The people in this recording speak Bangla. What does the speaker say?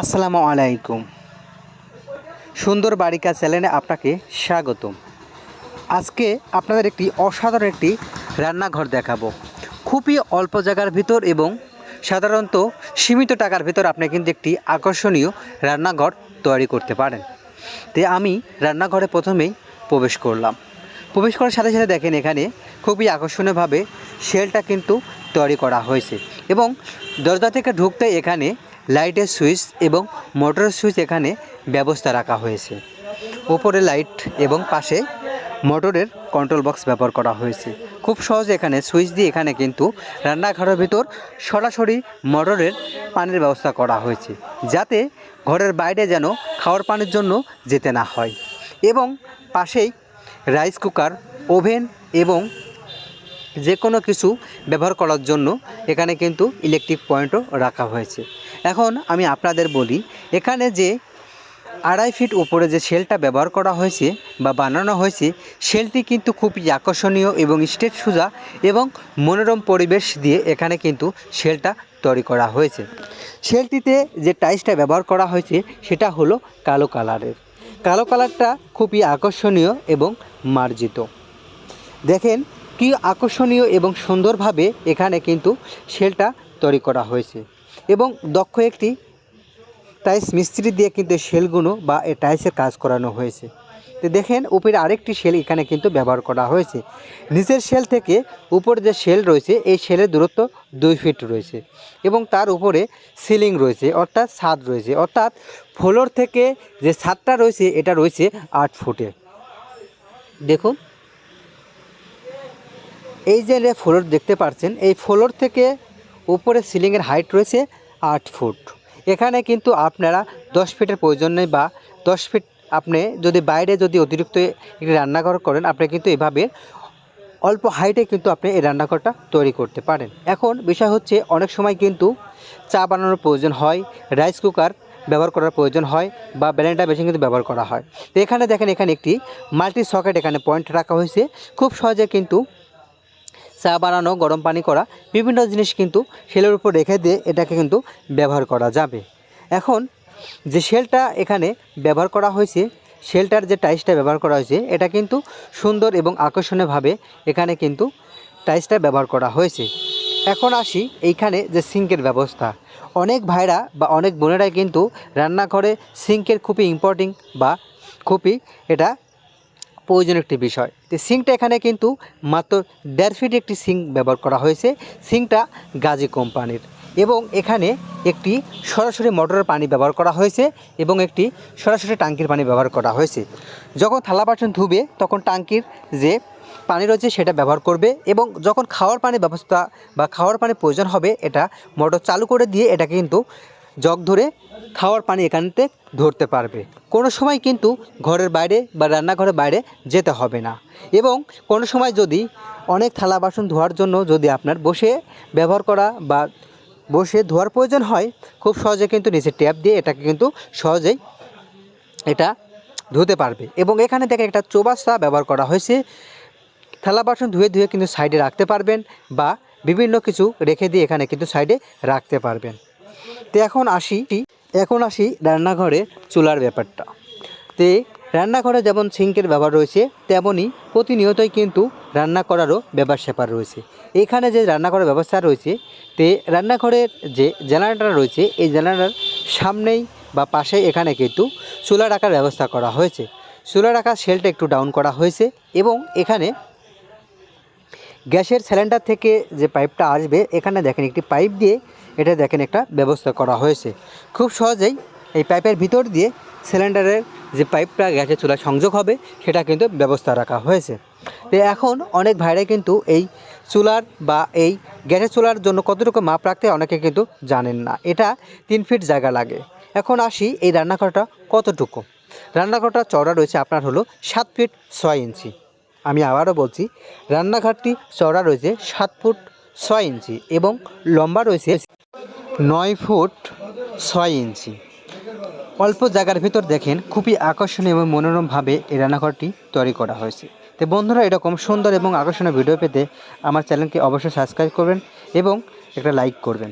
আসসালামু আলাইকুম। সুন্দর বাড়িকা চ্যানেলে আপনাকে স্বাগতম। আজকে আপনাদের একটি অসাধারণ একটি রান্নাঘর দেখাবো। খুবই অল্প জায়গার ভিতর এবং সাধারণত সীমিত টাকার ভিতর আপনি কিন্তু একটি আকর্ষণীয় রান্নাঘর তৈরি করতে পারেন। তে আমি রান্নাঘরে প্রথমেই প্রবেশ করলাম। প্রবেশ করার সাথে সাথে দেখেন এখানে খুবই আকর্ষণীয়ভাবে শেলটা কিন্তু তৈরি করা হয়েছে এবং দরজা থেকে ঢুকতে এখানে লাইটের সুইচ এবং মোটরের সুইচ এখানে ব্যবস্থা রাখা হয়েছে। ওপরে লাইট এবং পাশে মোটরের কন্ট্রোল বক্স ব্যবহার করা হয়েছে। খুব সহজে এখানে সুইচ দিয়ে এখানে কিন্তু রান্নাঘরের ভিতর সরাসরি মোটরের পানির ব্যবস্থা করা হয়েছে, যাতে ঘরের বাইরে যেন খাওয়ার পানির জন্য যেতে না হয়। এবং পাশেই রাইস কুকার ওভেন এবং যে কোনো কিছু ব্যবহার করার জন্য এখানে কিন্তু ইলেকট্রিক পয়েন্টও রাখা হয়েছে। এখন আমি আপনাদের বলি, এখানে যে আড়াই ফিট উপরে যে শেলটা ব্যবহার করা হয়েছে বা বানানো হয়েছে, শেলটি কিন্তু খুবই আকর্ষণীয় এবং স্টেট সোজা এবং মনোরম পরিবেশ দিয়ে এখানে কিন্তু শেলটা তৈরি করা হয়েছে। শেলটিতে যে টাইলসটা ব্যবহার করা হয়েছে, সেটা হলো কালো কালারের। কালো কালারটা খুবই আকর্ষণীয় এবং মার্জিত। দেখেন কি আকর্ষণীয় এবং সুন্দরভাবে এখানে কিন্তু শেলটা তৈরি করা হয়েছে। এবং দক্ষ একটি টাইলস মিস্ত্রি দিয়ে কিন্তু শেলগুলো বা এই টাইলসের কাজ করানো হয়েছে। তো দেখেন, উপরে আরেকটি শেল এখানে কিন্তু ব্যবহার করা হয়েছে। নিচের শেল থেকে উপরে যে শেল রয়েছে, এই শেলের দূরত্ব দুই ফিট রয়েছে এবং তার উপরে সিলিং রয়েছে, অর্থাৎ ছাদ রয়েছে। অর্থাৎ ফ্লোর থেকে যে ছাদটা রয়েছে, এটা রয়েছে আট ফুটে। দেখুন, এই যে ফ্লোর দেখতে পাচ্ছেন, এই ফ্লোর থেকে উপরে সিলিংয়ের হাইট রয়েছে আট ফুট। এখানে কিন্তু আপনারা দশ ফিটের প্রয়োজন নেই বা দশ ফিট আপনি যদি বাইরে যদি অতিরিক্ত একটি রান্নাঘর করেন, আপনি কিন্তু এভাবে অল্প হাইটে কিন্তু আপনি এই রান্নাঘরটা তৈরি করতে পারেন। এখন বিষয় হচ্ছে অনেক সময় কিন্তু চা বানানোর প্রয়োজন হয় রাইস কুকার ব্যবহার করার প্রয়োজন হয় বা ব্লেন্ডার মেশিন কিন্তু ব্যবহার করা হয়। তো এখানে দেখেন এখানে একটি মাল্টি সকেট এখানে পয়েন্ট রাখা হয়েছে। খুব সহজে কিন্তু চা বানানো, গরম পানি করা, বিভিন্ন জিনিস কিন্তু শেলের উপর রেখে দিয়ে এটাকে কিন্তু ব্যবহার করা যাবে। এখন যে শেলটা এখানে ব্যবহার করা হয়েছে শেলটার যে টাইসটা ব্যবহার করা হয়েছে, এটা কিন্তু সুন্দর এবং আকর্ষণীয়ভাবে এখানে কিন্তু টাইসটা ব্যবহার করা হয়েছে। এখন আসি এইখানে যে সিঙ্কের ব্যবস্থা। অনেক ভাইরা বা অনেক বোনেরাই কিন্তু রান্নাঘরে সিঙ্কের খুবই ইম্পর্টেন্ট বা খুবই এটা প্রয়োজনীয় একটি বিষয়। তো সিঙ্কটা এখানে কিন্তু মাত্র দেড় ফিট একটি সিঙ্ক ব্যবহার করা হয়েছে। সিঙ্কটা গাজী কোম্পানির। এবং এখানে একটি সরাসরি মোটরের পানি ব্যবহার করা হয়েছে এবং একটি সরাসরি টাঙ্কির পানি ব্যবহার করা হয়েছে। যখন থালা বাসন ধুবে, তখন টাঙ্কির যে পানি রয়েছে সেটা ব্যবহার করবে এবং যখন খাওয়ার পানি ব্যবস্থা বা খাওয়ার পানি প্রয়োজন হবে, এটা মোটর চালু করে দিয়ে এটা কিন্তু জগ ধরে খাওয়ার পানি এখানতে ধরতে পারবে। কোনো সময় কিন্তু ঘরের বাইরে বা রান্নাঘরের বাইরে যেতে হবে না। এবং কোনো সময় যদি অনেক থালা বাসন ধোয়ার জন্য যদি আপনার বসে ব্যবহার করা বা বসে ধোয়ার প্রয়োজন হয়, খুব সহজে কিন্তু নিচে ট্যাপ দিয়ে এটাকে কিন্তু সহজেই এটা ধুতে পারবে। এবং এখানে দেখেন একটা চৌবাস্তা ব্যবহার করা হয়েছে। থালা বাসন ধুয়ে ধুয়ে কিন্তু সাইডে রাখতে পারবেন বা বিভিন্ন কিছু রেখে দিয়ে এখানে কিন্তু সাইডে রাখতে পারবেন। তো এখন আসি এখন আসি রান্নাঘরে চুলার ব্যাপারটা। তে রান্নাঘরে যেমন সিঙ্কের ব্যবহার রয়েছে তেমনই প্রতিনিয়তই কিন্তু রান্না করারও ব্যাপার স্যাপার রয়েছে। এখানে যে রান্না করার ব্যবস্থা রয়েছে, তে রান্নাঘরের যে জেনারেটার রয়েছে, এই জেনারেটার সামনেই বা পাশে এখানে কিন্তু চুলা রাখার ব্যবস্থা করা হয়েছে। চুলা রাখার সেলটা একটু ডাউন করা হয়েছে এবং এখানে গ্যাসের সিলিন্ডার থেকে যে পাইপটা আসবে, এখানে দেখেন একটি পাইপ দিয়ে এটা দেখেন একটা ব্যবস্থা করা হয়েছে। খুব সহজেই এই পাইপের ভিতর দিয়ে সিলিন্ডারের যে পাইপটা গ্যাসের চুলায় সংযোগ হবে, সেটা কিন্তু ব্যবস্থা রাখা হয়েছে। তো এখন অনেক ভাইরাই কিন্তু এই চুলার বা এই গ্যাসের চুলার জন্য কতটুকু মাপ রাখতে অনেকে কিন্তু জানেন না। এটা তিন ফিট জায়গা লাগে। এখন আসি এই রান্নাঘরটা কতটুকু? রান্নাঘরটা চওড়া রয়েছে, আপনার হলো সাত ফিট ছয় ইঞ্চি। আমি আবারও বলছি, রান্নাঘরটি চওড়া রয়েছে সাত ফুট ছয় ইঞ্চি এবং লম্বা রয়েছে নয় ফুট ছয় ইঞ্চি। অল্প জায়গার ভিতর দেখেন, খুবই আকর্ষণীয় এবং মনোরমভাবে এই রান্নাঘরটি তৈরি করা হয়েছে। তো বন্ধুরা, এরকম সুন্দর এবং আকর্ষণীয় ভিডিও পেতে আমার চ্যানেলকে অবশ্যই সাবস্ক্রাইব করবেন এবং একটা লাইক করবেন।